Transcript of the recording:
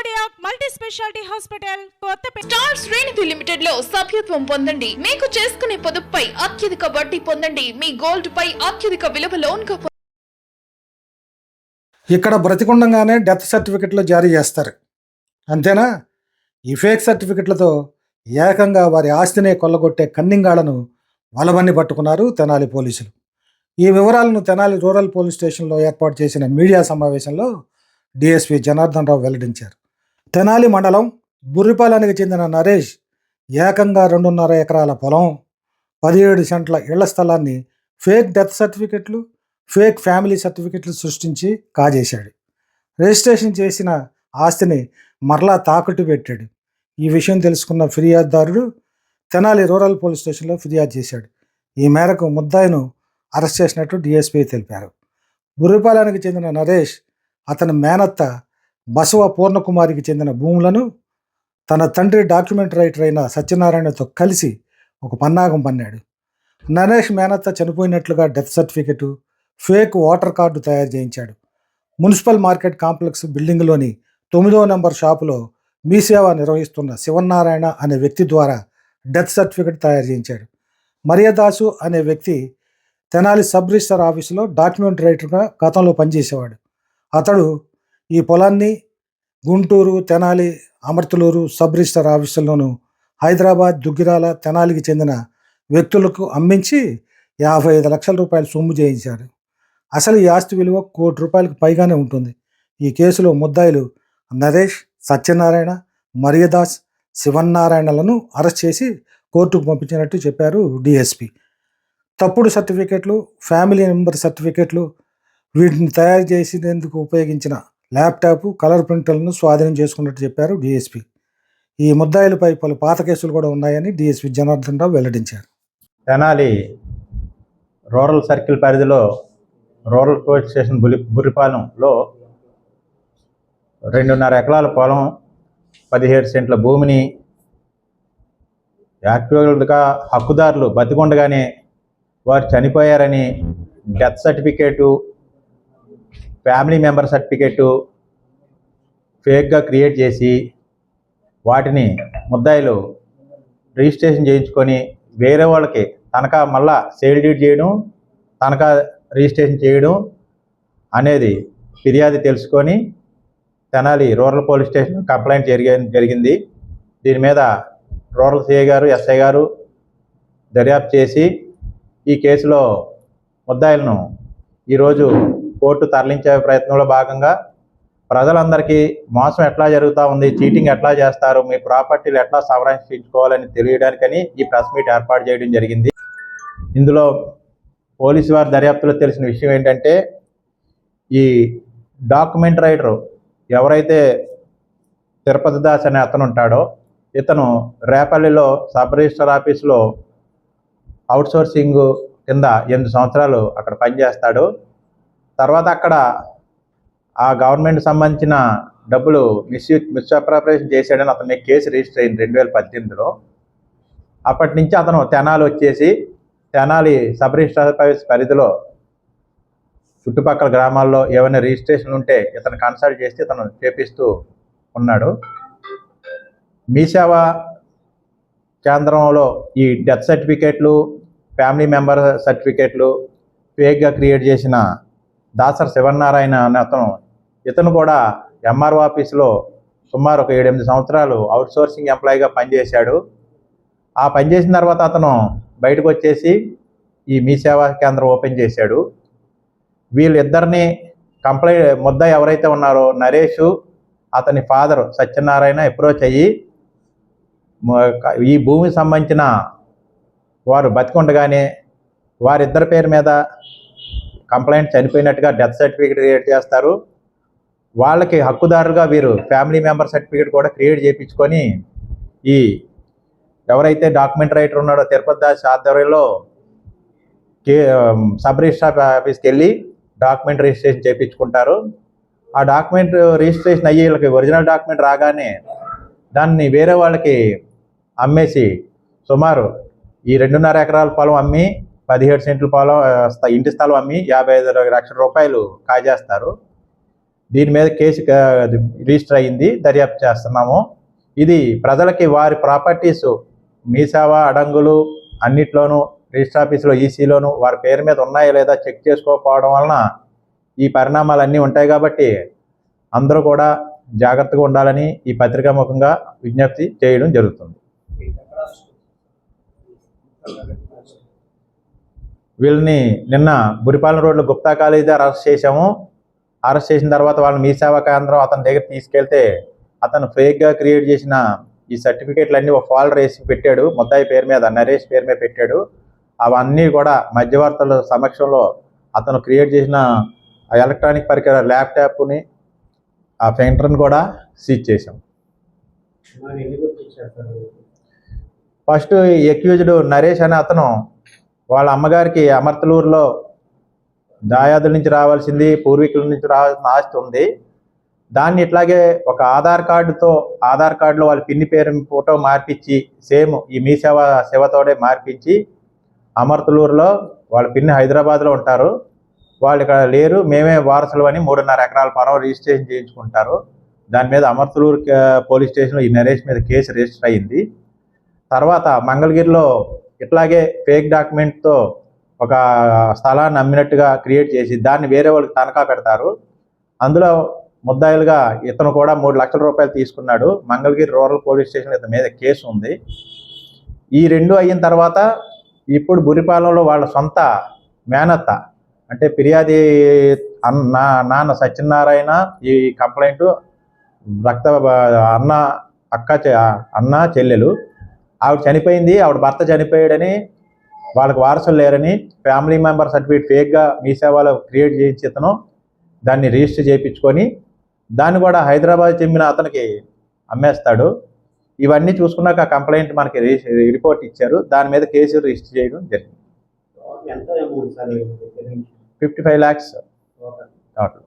Cardiac multi speciality hospital Kothapeta star శ్రేణిధి లిమిటెడ్లో సభ్యత్వం పొందండి. మీకు చేసుకునే పొదుపుపై అత్యధిక వడ్డీ పొందండి. మీ గోల్డ్ పై అత్యధిక విలువ లోన్గా. ఇక్కడ బ్రతికుండగానే డెత్ సర్టిఫికెట్లు జారీ చేస్తారు. అంతేనా? ఈ ఫేక్ సర్టిఫికెట్లతో ఏకంగా వారి ఆస్తినే కొల్లగొట్టే కన్నింగాళ్ళను వలబన్ని పట్టుకున్నారు తెనాలి పోలీసులు. ఈ వివరాలను తెనాలి రూరల్ పోలీస్ స్టేషన్లో ఏర్పాటు చేసిన మీడియా సమావేశంలో డిఎస్పి జనార్దన్ రావు వెల్లడించారు. తెనాలి మండలం బుర్రిపాలెనికి చెందిన నరేష్ ఏకంగా రెండున్నర ఎకరాల పొలం పదిహేడు సెంట్ల ఇళ్ళ స్థలాన్ని ఫేక్ డెత్ సర్టిఫికెట్లు ఫేక్ ఫ్యామిలీ సర్టిఫికెట్లు సృష్టించి కాజేశాడు. రిజిస్ట్రేషన్ చేసిన ఆస్తిని మరలా తాకట్టు పెట్టాడు. ఈ విషయం తెలుసుకున్న ఫిర్యాదుదారుడు తెనాలి రూరల్ పోలీస్ స్టేషన్లో ఫిర్యాదు చేశాడు. ఈ మేరకు ముద్దాయిను అరెస్ట్ చేసినట్టు డిఎస్పీ తెలిపారు. బుర్రిపాలెనికి చెందిన నరేష్ అతని మేనత్త బసవ పూర్ణకుమారికి చెందిన భూములను తన తండ్రి డాక్యుమెంట్ రైటర్ అయిన సత్యనారాయణతో కలిసి ఒక పన్నాగం పన్నాడు. నరేష్ మేనత్త చనిపోయినట్లుగా death certificate fake voter card తయారు చేయించాడు. మున్సిపల్ మార్కెట్ కాంప్లెక్స్ బిల్డింగ్లోని తొమ్మిదో నెంబర్ షాపులో మీ సేవ నిర్వహిస్తున్న శివనారాయణ అనే వ్యక్తి ద్వారా డెత్ సర్టిఫికెట్ తయారు చేయించాడు. మరియదాసు అనే వ్యక్తి తెనాలి సబ్ రిజిస్టర్ ఆఫీసులో డాక్యుమెంట్ రైటర్గా గతంలో పనిచేసేవాడు. అతడు ఈ పొలాన్ని గుంటూరు తెనాలి అమర్తలూరు సబ్ రిజిస్టర్ ఆఫీసుల్లోనూ హైదరాబాద్ దుగ్గిరాల తెనాలికి చెందిన వ్యక్తులకు అమ్మించి యాభై ఐదు లక్షల రూపాయలు సొమ్ము చేయించాడు అసలు ఈ ఆస్తి విలువ కోటి రూపాయలకు పైగానే ఉంటుంది. ఈ కేసులో ముద్దాయిలు నరేష్ సత్యనారాయణ మరియదాస్ శివన్నారాయణలను అరెస్ట్ చేసి కోర్టుకు పంపించినట్టు చెప్పారు డిఎస్పి. తప్పుడు సర్టిఫికెట్లు ఫ్యామిలీ మెంబర్ సర్టిఫికెట్లు వీటిని తయారు చేసేందుకు ఉపయోగించిన ల్యాప్టాప్ కలర్ ప్రింటర్లను స్వాధీనం చేసుకున్నట్టు చెప్పారు డిఎస్పీ. ఈ ముద్దాయిలపై పలు పాత కేసులు కూడా ఉన్నాయని డిఎస్పి జనార్దన్ రావు వెల్లడించారు. తెనాలి రూరల్ సర్కిల్ పరిధిలో రూరల్ పోలీస్ స్టేషన్ బులి బురిపాలెంలో రెండున్నర ఎకరాల పొలం పదిహేడు సెంట్ల భూమిని యాక్చువల్గా హక్కుదారులు బతికొండగానే వారు చనిపోయారని death certificate family member certificate ఫేక్గా create చేసి వాటిని ముద్దాయిలు రిజిస్ట్రేషన్ చేయించుకొని వేరే వాళ్ళకి తనఖా మళ్ళా సేల్ డీడ్ చేయడం తనఖా రిజిస్ట్రేషన్ చేయడం అనేది ఫిర్యాదు తెలుసుకొని Tenali rural police station complaint జరిగే జరిగింది. దీని మీద రూరల్ సిఐ గారు ఎస్ఐ గారు దర్యాప్తు చేసి ఈ కేసులో ముద్దాయిలను ఈరోజు కోర్టు తరలించే ప్రయత్నంలో భాగంగా ప్రజలందరికీ మోసం ఎట్లా జరుగుతూ ఉంది చీటింగ్ ఎట్లా చేస్తారు మీ ప్రాపర్టీలు ఎట్లా సంరక్షించుకోవాలని తెలియడానికని ఈ ప్రెస్ మీట్ ఏర్పాటు చేయడం జరిగింది. ఇందులో పోలీసు వారి దర్యాప్తులో తెలిసిన విషయం ఏంటంటే ఈ డాక్యుమెంట్ రైటర్ ఎవరైతే తిరుపతి దాస్ అనే అతను ఉంటాడో ఇతను రేపల్లిలో సబ్ రిజిస్టర్ ఆఫీస్లో అవుట్సోర్సింగ్ కింద ఎనిమిది సంవత్సరాలు అక్కడ పనిచేస్తాడు. తర్వాత అక్కడ ఆ గవర్నమెంట్ సంబంధించిన డబ్బులు మిస్యూజ్ మిస్అప్రాపరేషన్ చేశాడని అతని కేసు రిజిస్టర్ అయింది రెండు వేల పద్దెనిమిదిలో. అప్పటి నుంచి అతను తెనాలి వచ్చేసి తెనాలి సబ్ రిజిస్టర్ ఆఫీస్ పరిధిలో చుట్టుపక్కల గ్రామాల్లో ఏమైనా రిజిస్ట్రేషన్ ఉంటే ఇతను కన్సల్ట్ చేస్తే ఇతను చేపిస్తూ ఉన్నాడు. మీ సేవ కేంద్రంలో ఈ డెత్ సర్టిఫికేట్లు ఫ్యామిలీ మెంబర్ సర్టిఫికేట్లు ఫేక్గా క్రియేట్ చేసిన దాసర్ శివనారాయణ అనే అతను. ఇతను కూడా ఎంఆర్ఓ ఆఫీస్లో సుమారు ఒక ఏడెనిమిది సంవత్సరాలు అవుట్సోర్సింగ్ ఎంప్లాయీగా పనిచేశాడు. ఆ పనిచేసిన తర్వాత అతను బయటకు వచ్చేసి ఈ మీ సేవా కేంద్రం ఓపెన్ చేశాడు. వీళ్ళిద్దరిని కంప్లైంట్ ముద్ద ఎవరైతే ఉన్నారో నరేష్ అతని ఫాదర్ సత్యనారాయణ అప్రోచ్ అయ్యి ఈ భూమికి సంబంధించిన వారు బతికుండగానే వారిద్దరి పేరు మీద కంప్లైంట్ చనిపోయినట్టుగా డెత్ సర్టిఫికేట్ క్రియేట్ చేస్తారు. వాళ్ళకి హక్కుదారుగా వీరు ఫ్యామిలీ మెంబర్ సర్టిఫికేట్ కూడా క్రియేట్ చేయించుకొని ఈ ఎవరైతే డాక్యుమెంట్ రైటర్ ఉన్నాడో తిరుపతి దాస్ ఆధ్వర్యంలో సబ్ రిజిస్టర్ ఆఫీస్కి వెళ్ళి డాక్యుమెంట్ రిజిస్ట్రేషన్ చేయించుకుంటారు. ఆ డాక్యుమెంట్ రిజిస్ట్రేషన్ అయ్యి వీళ్ళకి ఒరిజినల్ డాక్యుమెంట్ రాగానే దాన్ని వేరే వాళ్ళకి అమ్మేసి సుమారు ఈ రెండున్నర ఎకరాల పొలం అమ్మి పదిహేడు సెంట్ల పొలం ఇంటి స్థలం అమ్మి యాభై ఐదు లక్షల రూపాయలు కాజేస్తారు. దీని మీద కేసు రిజిస్టర్ అయింది దర్యాప్తు చేస్తున్నాము. ఇది ప్రజలకి వారి ప్రాపర్టీస్ మీసేవ అడంగులు అన్నిట్లోనూ రిజిస్టర్ ఆఫీసులో ఈసీలోను వారి పేరు మీద ఉన్నాయా లేదా చెక్ చేసుకోకపోవడం వలన ఈ పరిణామాలు అన్నీ ఉంటాయి కాబట్టి అందరూ కూడా జాగ్రత్తగా ఉండాలని ఈ పత్రికా ముఖంగా విజ్ఞప్తి చేయడం జరుగుతుంది. వీళ్ళని నిన్న బురిపాలెం రోడ్లో గుప్తా కాలేజీ అరెస్ట్ చేశాము. అరెస్ట్ చేసిన తర్వాత వాళ్ళని మీ సేవా కేంద్రం అతని దగ్గర తీసుకెళ్తే అతను ఫేక్గా క్రియేట్ చేసిన ఈ సర్టిఫికేట్లు అన్నీ ఒక ఫోల్డర్ వేసి పెట్టాడు. ముద్దాయి పేరు మీద నరేష్ పేరు మీద పెట్టాడు. అవన్నీ కూడా మధ్యవర్తుల సమక్షంలో అతను క్రియేట్ చేసిన ఆ ఎలక్ట్రానిక్ పరికర ల్యాప్టాప్ని ఆ ప్రింటర్ని కూడా సీజ్ చేశాం. ఫస్ట్ ఎక్యూజ్డ్ నరేష్ అనే అతను వాళ్ళ అమ్మగారికి అమర్తలూరులో దాయాదుల నుంచి రావాల్సింది పూర్వీకుల నుంచి రావాల్సిన ఆస్తి ఉంది. దాన్ని ఇట్లాగే ఒక ఆధార్ కార్డుతో ఆధార్ కార్డులో వాళ్ళ పిన్ని పేరు ఫోటో మార్పించి సేమ్ ఈ మీ సేవ సేవతోడే మార్పించి అమర్తలూరులో వాళ్ళ పిన్ని హైదరాబాద్లో ఉంటారు. వాళ్ళు ఇక్కడ లేరు మేమే వారసులు అని మూడున్నర ఎకరాల పొలం రిజిస్ట్రేషన్ చేయించుకుంటారు. దాని మీద అమర్తలూరు పోలీస్ స్టేషన్లో ఈ నరేష్ మీద కేసు రిజిస్టర్ అయింది. తర్వాత మంగళగిరిలో ఇట్లాగే ఫేక్ డాక్యుమెంట్తో ఒక స్థలాన్ని అమ్మినట్టుగా క్రియేట్ చేసి దాన్ని వేరే వాళ్ళకి తనఖా పెడతారు. అందులో ముద్దాయిలుగా ఇతను కూడా మూడు లక్షల రూపాయలు తీసుకున్నాడు. మంగళగిరి రూరల్ పోలీస్ స్టేషన్ ఇతని మీద కేసు ఉంది. ఈ రెండు అయిన తర్వాత ఇప్పుడు బురిపాలెంలో వాళ్ళ సొంత మేనత్త అంటే ఫిర్యాది అన్న నాన్న సత్యనారాయణ ఈ కంప్లైంట్ రక్త అన్న అక్క చె- అన్న చెల్లెలు ఆవిడ చనిపోయింది ఆవిడ భర్త చనిపోయాడని వాళ్ళకి వారసులు లేరని ఫ్యామిలీ మెంబర్ సర్టిఫికేట్ ఫేక్గా మీ సేవలో క్రియేట్ చేయించి ఇతను దాన్ని రిజిస్టర్ చేయించుకొని దాన్ని కూడా హైదరాబాద్ చెందిన అతనికి అమ్మేస్తాడు. ఇవన్నీ చూసుకున్నాక కంప్లైంట్ మనకి రిపోర్ట్ ఇచ్చారు. దాని మీద కేసు రిజిస్టర్ చేయడం జరిగింది. Fifty five lakhs total.